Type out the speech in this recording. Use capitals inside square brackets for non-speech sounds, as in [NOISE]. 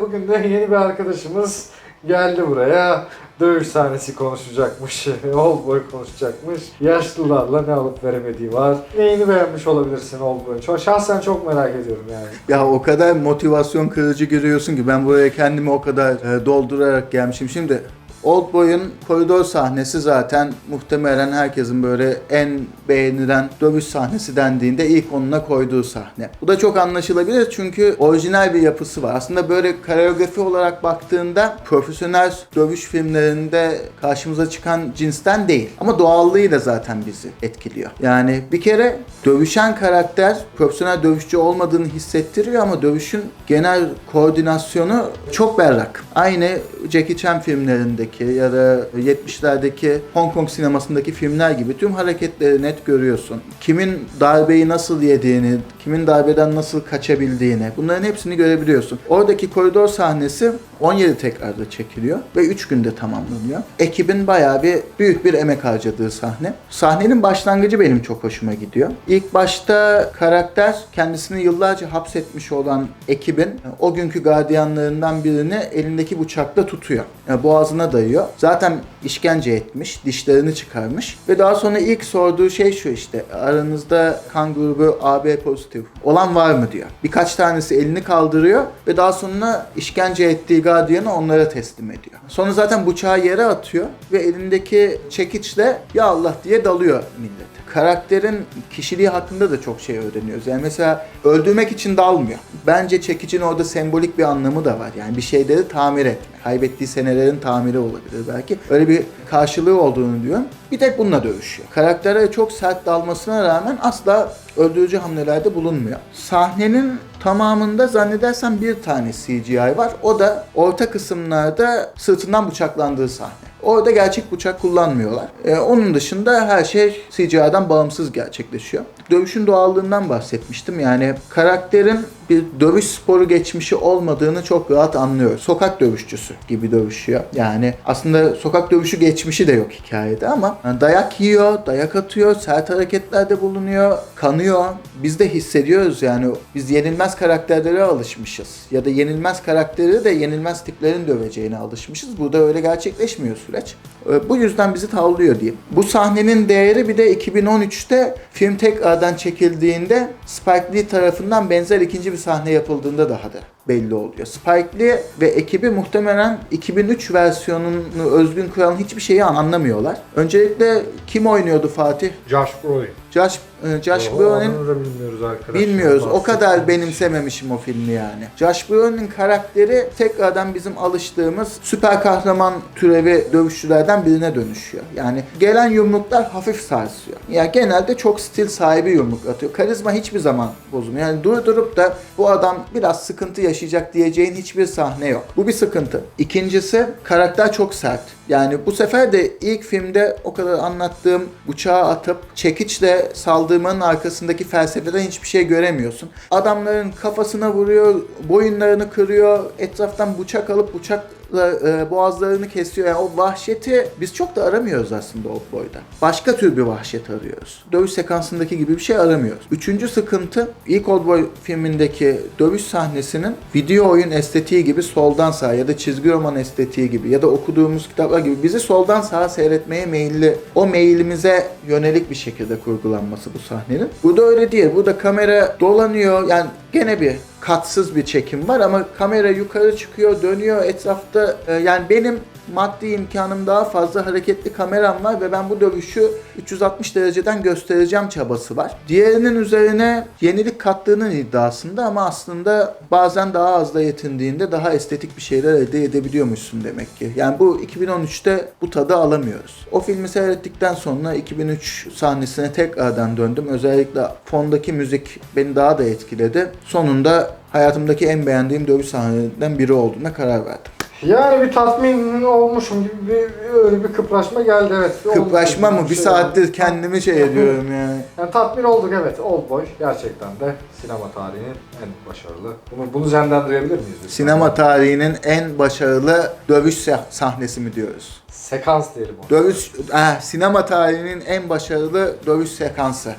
bugün de yeni bir arkadaşımız geldi buraya. Dövüş sahnesi konuşacakmış, [LAUGHS] Oldboy konuşacakmış. Yaşlılarla ne alıp veremediği var. Neyini beğenmiş olabilirsin Oldboy'un? Çok- Şahsen çok merak ediyorum yani. Ya o kadar motivasyon kırıcı görüyorsun ki ben buraya kendimi o kadar e, doldurarak gelmişim. Şimdi Oldboy'un koridor sahnesi zaten muhtemelen herkesin böyle en beğenilen dövüş sahnesi dendiğinde ilk onuna koyduğu sahne. Bu da çok anlaşılabilir çünkü orijinal bir yapısı var. Aslında böyle koreografi olarak baktığında profesyonel dövüş filmlerinde karşımıza çıkan cinsten değil. Ama doğallığıyla zaten bizi etkiliyor. Yani bir kere dövüşen karakter profesyonel dövüşçü olmadığını hissettiriyor ama dövüşün genel koordinasyonu çok berrak. Aynı Jackie Chan filmlerindeki ya da 70'lerdeki Hong Kong sinemasındaki filmler gibi tüm hareketleri net görüyorsun. Kimin darbeyi nasıl yediğini, kimin darbeden nasıl kaçabildiğini bunların hepsini görebiliyorsun. Oradaki koridor sahnesi 17 tekrarda çekiliyor ve 3 günde tamamlanıyor. Ekibin bayağı bir büyük bir emek harcadığı sahne. Sahnenin başlangıcı benim çok hoşuma gidiyor. İlk başta karakter kendisini yıllarca hapsetmiş olan ekibin o günkü gardiyanlarından birini elindeki bıçakla tutuyor. Yani boğazına dayıyor. Zaten işkence etmiş, dişlerini çıkarmış ve daha sonra ilk sorduğu şey şu işte aranızda kan grubu AB pozitif olan var mı diyor. Birkaç tanesi elini kaldırıyor ve daha sonra işkence ettiği gardiyanı onlara teslim ediyor. Sonra zaten bıçağı yere atıyor ve elindeki çekiçle ya Allah diye dalıyor millete. Karakterin kişiliği hakkında da çok şey öğreniyoruz. Yani mesela öldürmek için dalmıyor. Bence çekicin orada sembolik bir anlamı da var. Yani bir şeyleri tamir etme. Kaybettiği senelerin tamiri olabilir belki. Öyle bir karşılığı olduğunu diyorum. Bir tek bununla dövüşüyor. Karaktere çok sert dalmasına rağmen asla öldürücü hamlelerde bulunmuyor. Sahnenin tamamında zannedersem bir tane CGI var. O da orta kısımlarda sırtından bıçaklandığı sahne. Orada gerçek bıçak kullanmıyorlar. Ee, onun dışında her şey CGI'den bağımsız gerçekleşiyor. Dövüşün doğallığından bahsetmiştim. Yani karakterin bir dövüş sporu geçmişi olmadığını çok rahat anlıyoruz. Sokak dövüşçüsü gibi dövüşüyor. Yani aslında sokak dövüşü geçmişi de yok hikayede ama dayak yiyor, dayak atıyor, sert hareketlerde bulunuyor, kanıyor. Biz de hissediyoruz yani biz yenilmez karakterlere alışmışız. Ya da yenilmez karakteri de yenilmez tiplerin döveceğine alışmışız. Burada öyle gerçekleşmiyor süreç. Ee, Bu yüzden bizi tavlıyor diyeyim. Bu sahnenin değeri bir de 2013'te film tekrardan çekildiğinde Spike Lee tarafından benzer ikinci bir sahne yapıldığında daha da belli oluyor. Spike Lee ve ekibi muhtemelen 2003 versiyonunu özgün kılan hiçbir şeyi anlamıyorlar. Öncelikle kim oynuyordu Fatih? Josh Brolin. Josh, e, Josh Oo, Brolin bilmiyoruz arkadaşlar. Bilmiyoruz. O kadar Bahsetmiş. benimsememişim o filmi yani. Josh Brolin'in karakteri tekrardan bizim alıştığımız süper kahraman türevi dövüşçülerden birine dönüşüyor. Yani gelen yumruklar hafif sarsıyor. Ya genelde çok stil sahibi yumruk atıyor. Karizma hiçbir zaman bozulmuyor. Yani durdurup da bu adam biraz sıkıntı yaşayacak diyeceğin hiçbir sahne yok. Bu bir sıkıntı. İkincisi karakter çok sert. Yani bu sefer de ilk filmde o kadar anlattığım bıçağı atıp çekiçle saldırmanın arkasındaki felsefeden hiçbir şey göremiyorsun. Adamların kafasına vuruyor, boyunlarını kırıyor, etraftan bıçak alıp bıçakla e, boğazlarını kesiyor. Yani o vahşeti biz çok da aramıyoruz aslında o boyda. Başka tür bir vahşet arıyoruz. Dövüş sekansındaki gibi bir şey aramıyoruz. Üçüncü sıkıntı ilk Oldboy filmindeki dövüş sahnesinin video oyun estetiği gibi soldan sağa ya da çizgi roman estetiği gibi ya da okuduğumuz kitaplar gibi bizi soldan sağa seyretmeye meyilli, o meyilimize yönelik bir şekilde kurgulanması bu sahnenin. Burada öyle değil. Burada kamera dolanıyor. Yani gene bir katsız bir çekim var ama kamera yukarı çıkıyor, dönüyor etrafta. e, yani benim maddi imkanım daha fazla hareketli kameram var ve ben bu dövüşü 360 dereceden göstereceğim çabası var. Diğerinin üzerine yenilik kattığının iddiasında ama aslında bazen daha az da yetindiğinde daha estetik bir şeyler elde edebiliyormuşsun demek ki. Yani bu 2013'te bu tadı alamıyoruz. O filmi seyrettikten sonra 2003 sahnesine tekrardan döndüm. Özellikle fondaki müzik beni daha da etkiledi. Sonunda hayatımdaki en beğendiğim dövüş sahnelerinden biri olduğuna karar verdim. Yani bir tatmin olmuşum gibi bir, öyle bir kıpraşma geldi evet. Kıpraşma Olmuş mı? bir şey saattir oldu. kendimi şey ediyorum yani. [LAUGHS] Yani tatmin olduk evet. Oldboy gerçekten de sinema tarihinin en başarılı. Bunu, bunu senden duyabilir miyiz? lütfen? Sinema tarihinin en başarılı dövüş sah- sahnesi mi diyoruz? Sekans diyelim onu. Dövüş, ah, sinema tarihinin en başarılı dövüş sekansı.